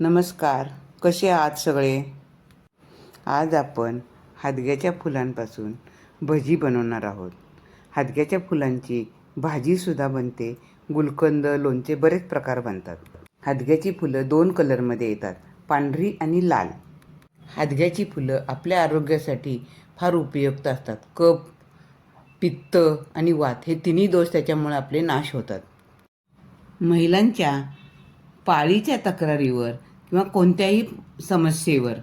नमस्कार. कसे आहात सगळे? आज आपण हादग्याच्या फुलांपासून भजी बनवणार आहोत. हादग्याच्या फुलांची भाजीसुद्धा बनते. गुलकंद लोणचे बरेच प्रकार बनतात. हादग्याची फुलं दोन कलरमध्ये येतात पांढरी आणि लाल. हादग्याची फुलं आपल्या आरोग्यासाठी फार उपयुक्त असतात. कप पित्त आणि वात हे तिन्ही दोष त्याच्यामुळे आपले नाश होतात. महिलांच्या पाळीच्या तक्रारीवर किंवा कोणत्याही समस्येवर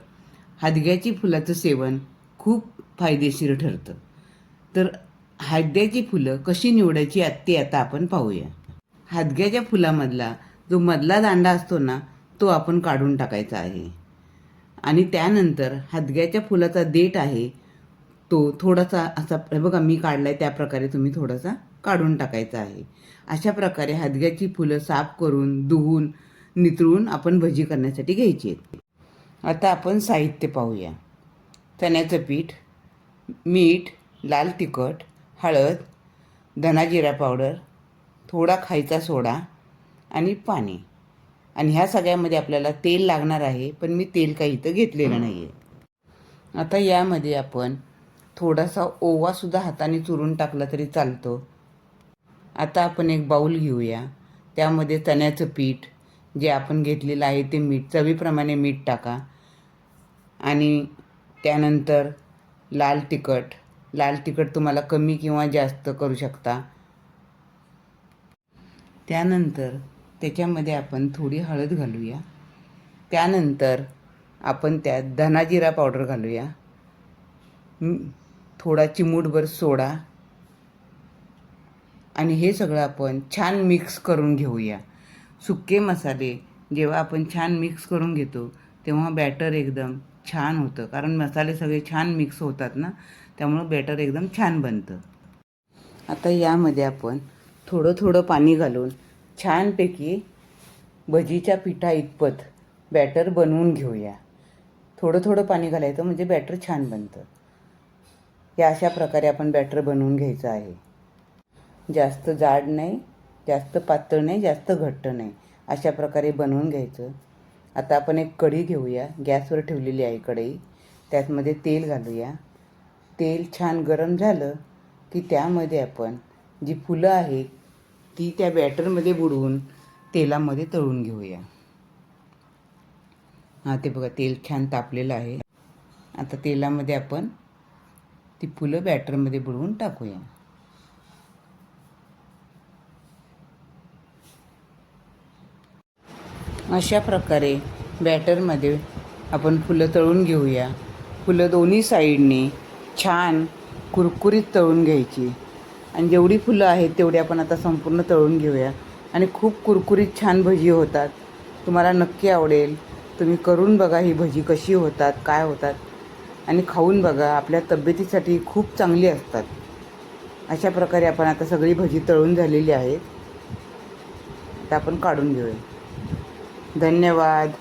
हादग्याची फुलाचं सेवन खूप फायदेशीर ठरतं. तर हादग्याची फुलं कशी निवडायची ते आता आपण पाहूया. हादग्याच्या फुलामधला जो मधला दांडा असतो ना तो आपण काढून टाकायचा आहे. आणि त्यानंतर हादग्याच्या फुलाचा देठ आहे तो थोडासा असा बघा मी काढलाय त्या प्रकारे तुम्ही थोडासा काढून टाकायचा आहे. अशा प्रकारे हादग्याची फुलं साफ करून धुवून नितळून आपण भजी करण्यासाठी घ्यायची आहेत. आता आपण साहित्य पाहूया. चण्याचं पीठ मीठ लाल तिखट हळद धनाजिरा पावडर थोडा खायचा सोडा आणि पाणी. आणि ह्या सगळ्यामध्ये आपल्याला तेल लागणार आहे पण मी तेल काही इथं घेतलेलं नाही आहे आता यामध्ये आपण थोडासा ओवासुद्धा हाताने चुरून टाकला तरी चालतो. आता आपण एक बाऊल घेऊया. त्यामध्ये चण्याचं पीठ जे आपण घेतलेलं आहे ते मीठ चवीप्रमाणे मीठ टाका. आणि त्यानंतर लाल तिखट. लाल तिखट तुम्हाला कमी किंवा जास्त करू शकता. त्यानंतर त्याच्यामध्ये आपण थोडी हळद घालूया. त्यानंतर आपण त्यात धनाजिरा पावडर घालूया. थोडा चिमूटभर सोडा. आणि हे सगळं आपण छान मिक्स करून घेऊया. सुके मसाले जेव्हा आपण छान मिक्स करून घेतो तेव्हा बॅटर एकदम छान होतं. कारण मसाले सगळे छान मिक्स होतात ना त्यामुळं बॅटर एकदम छान बनतं. आता यामध्ये आपण थोडं थोडं पाणी घालून छानपैकी भजीच्या पिठा इतपत बॅटर बनवून घेऊया. थोडं थोडं पाणी घालायचं म्हणजे बॅटर छान बनतं. या अशा प्रकारे आपण बॅटर बनवून घ्यायचं आहे. जास्त जाड नाही जास्त पातळ नाही जास्त घट्ट नाही. अशा प्रकारे बनवून घ्यायचं. आता आपण एक कढी घेऊया. गॅसवर ठेवलेली आहे कढई. त्यातमध्ये तेल घालूया. तेल छान गरम झालं की त्यामध्ये आपण जी फुलं आहेत ती त्या बॅटरमध्ये बुडवून तेलामध्ये तळून घेऊया. हां ते बघा तेल छान तापलेलं आहे. आता तेलामध्ये आपण ती फुलं बॅटरमध्ये बुडवून टाकूया. अशा प्रकारे बॅटरमध्ये आपण फुलं तळून घेऊया. फुलं दोन्ही साईडने छान कुरकुरीत तळून घ्यायची. आणि जेवढी फुलं आहेत तेवढी आपण आता संपूर्ण तळून घेऊया. आणि खूप कुरकुरीत छान भजी होतात. तुम्हाला नक्की आवडेल. तुम्ही करून बघा ही भजी कशी होतात काय होतात. आणि खाऊन बघा आपल्या तब्येतीसाठी खूप चांगली असतात. अशा प्रकारे आपण आता सगळी भजी तळून झालेली आहेत. आता आपण काढून घेऊया. धन्यवाद.